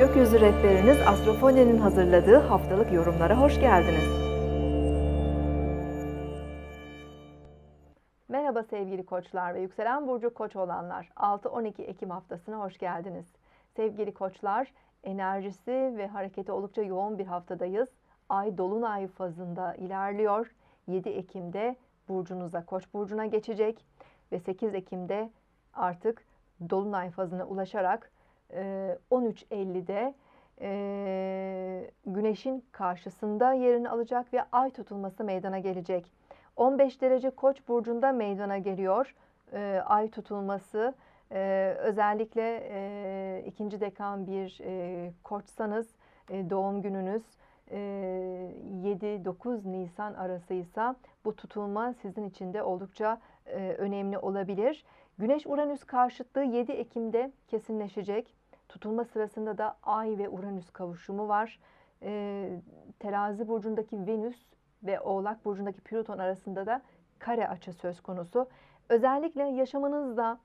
Gökyüzü rehberiniz Astrofoni'nin hazırladığı haftalık yorumlara hoş geldiniz. Merhaba sevgili koçlar ve yükselen burcu koç olanlar. 6-12 Ekim haftasına hoş geldiniz. Sevgili koçlar, enerjisi ve hareketi oldukça yoğun bir haftadayız. Ay dolunay fazında ilerliyor. 7 Ekim'de burcunuza, koç burcuna geçecek ve 8 Ekim'de artık dolunay fazına ulaşarak e, 13.50'de e, güneşin karşısında yerini alacak ve ay tutulması meydana gelecek. 15 derece koç burcunda meydana geliyor e, ay tutulması. E, özellikle e, ikinci dekan bir e, koçsanız e, doğum gününüz e, 7-9 Nisan arasıysa bu tutulma sizin için de oldukça önemli olabilir. Güneş-Uranüs karşıtlığı 7 Ekim'de kesinleşecek. Tutulma sırasında da Ay ve Uranüs kavuşumu var. E, terazi burcundaki Venüs ve Oğlak burcundaki Plüton arasında da kare açı söz konusu. Özellikle yaşamınızda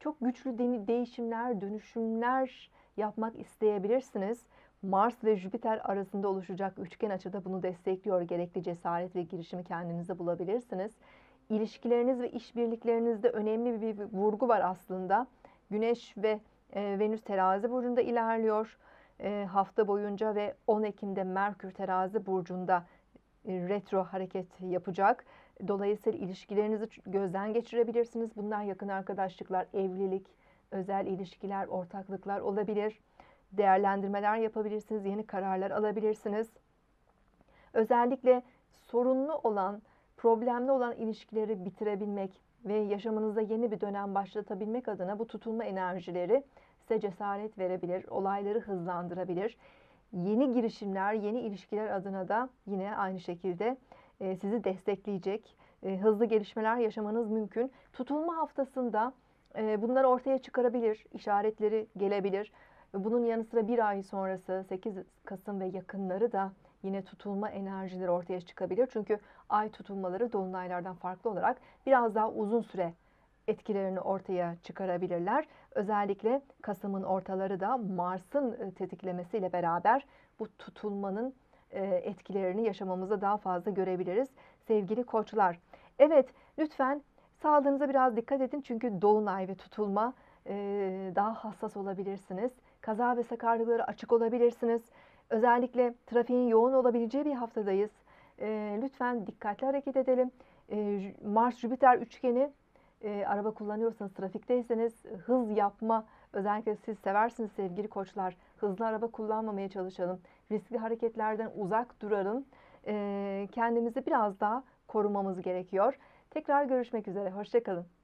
çok güçlü de- değişimler, dönüşümler yapmak isteyebilirsiniz. Mars ve Jüpiter arasında oluşacak üçgen açıda bunu destekliyor. Gerekli cesaret ve girişimi kendinize bulabilirsiniz. İlişkileriniz ve işbirliklerinizde önemli bir vurgu var aslında. Güneş ve e, Venüs terazi burcunda ilerliyor e, hafta boyunca ve 10 Ekim'de Merkür terazi burcunda e, retro hareket yapacak. Dolayısıyla ilişkilerinizi gözden geçirebilirsiniz. Bunlar yakın arkadaşlıklar, evlilik, özel ilişkiler, ortaklıklar olabilir. Değerlendirmeler yapabilirsiniz, yeni kararlar alabilirsiniz. Özellikle sorunlu olan, problemli olan ilişkileri bitirebilmek ve yaşamınızda yeni bir dönem başlatabilmek adına bu tutulma enerjileri size cesaret verebilir, olayları hızlandırabilir. Yeni girişimler, yeni ilişkiler adına da yine aynı şekilde e, sizi destekleyecek e, hızlı gelişmeler yaşamanız mümkün. Tutulma haftasında e, bunları ortaya çıkarabilir, işaretleri gelebilir. Bunun yanı sıra bir ay sonrası 8 Kasım ve yakınları da yine tutulma enerjileri ortaya çıkabilir. Çünkü ay tutulmaları dolunaylardan farklı olarak biraz daha uzun süre etkilerini ortaya çıkarabilirler. Özellikle Kasım'ın ortaları da Mars'ın e, tetiklemesiyle beraber bu tutulmanın e, etkilerini yaşamamızda daha fazla görebiliriz sevgili koçlar. Evet lütfen sağlığınıza biraz dikkat edin çünkü dolunay ve tutulma e, daha hassas olabilirsiniz. Kaza ve sakarlıklara açık olabilirsiniz. Özellikle trafiğin yoğun olabileceği bir haftadayız. E, Lütfen dikkatli hareket edelim. E, Mars-Jüpiter üçgeni e, araba kullanıyorsanız, trafikteyseniz hız yapma, özellikle siz seversiniz sevgili koçlar. Hızlı araba kullanmamaya çalışalım. Riskli hareketlerden uzak duralım. E, kendimizi biraz daha korumamız gerekiyor. Tekrar görüşmek üzere. Hoşçakalın.